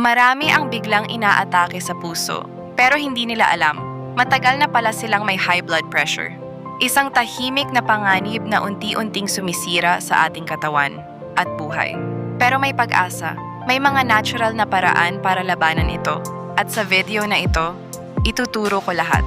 Marami ang biglang inaatake sa puso, pero hindi nila alam. Matagal na pala silang may high blood pressure. Isang tahimik na panganib na unti-unting sumisira sa ating katawan at buhay. Pero may pag-asa. May mga natural na paraan para labanan ito. At sa video na ito, ituturo ko lahat.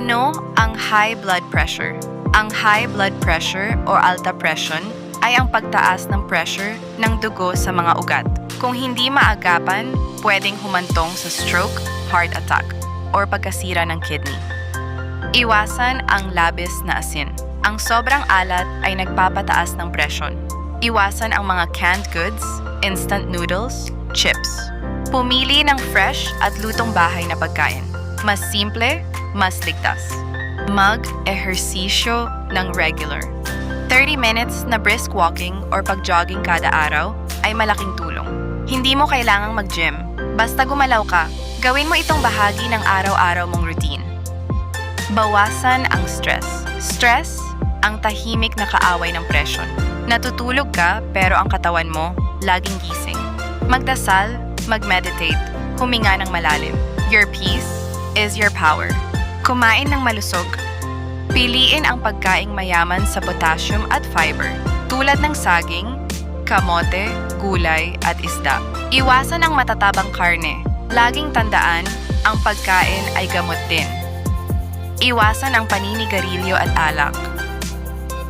Ano ang high blood pressure? Ang high blood pressure o alta presyon ay ang pagtaas ng pressure ng dugo sa mga ugat. Kung hindi maagapan, pwedeng humantong sa stroke, heart attack, or pagkasira ng kidney. Iwasan ang labis na asin. Ang sobrang alat ay nagpapataas ng presyon. Iwasan ang mga canned goods, instant noodles, chips. Pumili ng fresh at lutong bahay na pagkain. Mas simple, mas ligtas. Mag-ehersisyo ng regular. 30 minutes na brisk walking or pag-jogging kada araw ay malaking tulong. Hindi mo kailangang mag-gym. Basta gumalaw ka, gawin mo itong bahagi ng araw-araw mong routine. Bawasan ang stress. Stress, ang tahimik na kaaway ng presyon. Natutulog ka pero ang katawan mo laging gising. Magdasal, mag-meditate, huminga ng malalim. Your peace is your power. Kumain ng malusog. Piliin ang pagkaing mayaman sa potassium at fiber, tulad ng saging, kamote, gulay at isda. Iwasan ang matatabang karne. Laging tandaan, ang pagkain ay gamot din. Iwasan ang paninigarilyo at alak.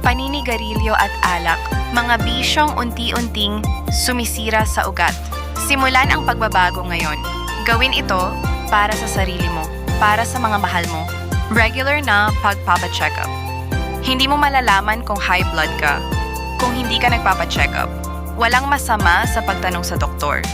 Paninigarilyo at alak, mga bisyong unti-unting sumisira sa ugat. Simulan ang pagbabago ngayon. Gawin ito para sa sarili mo, para sa mga mahal mo. Regular na pagpapacheck-up. Hindi mo malalaman kung high blood ka kung hindi ka nagpapacheck up. Walang masama sa pagtanong sa doktor.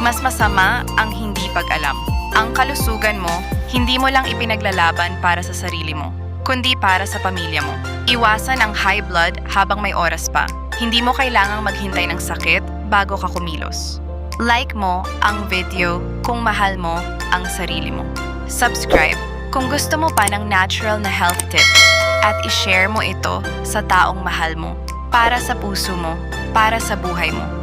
Mas masama ang hindi pag-alam. Ang kalusugan mo, hindi mo lang ipinaglalaban para sa sarili mo, kundi para sa pamilya mo. Iwasan ang high blood habang may oras pa. Hindi mo kailangang maghintay ng sakit bago ka kumilos. Like mo ang video kung mahal mo ang sarili mo. Subscribe kung gusto mo pa ng natural na health tips at i-share mo ito sa taong mahal mo para sa puso mo, para sa buhay mo.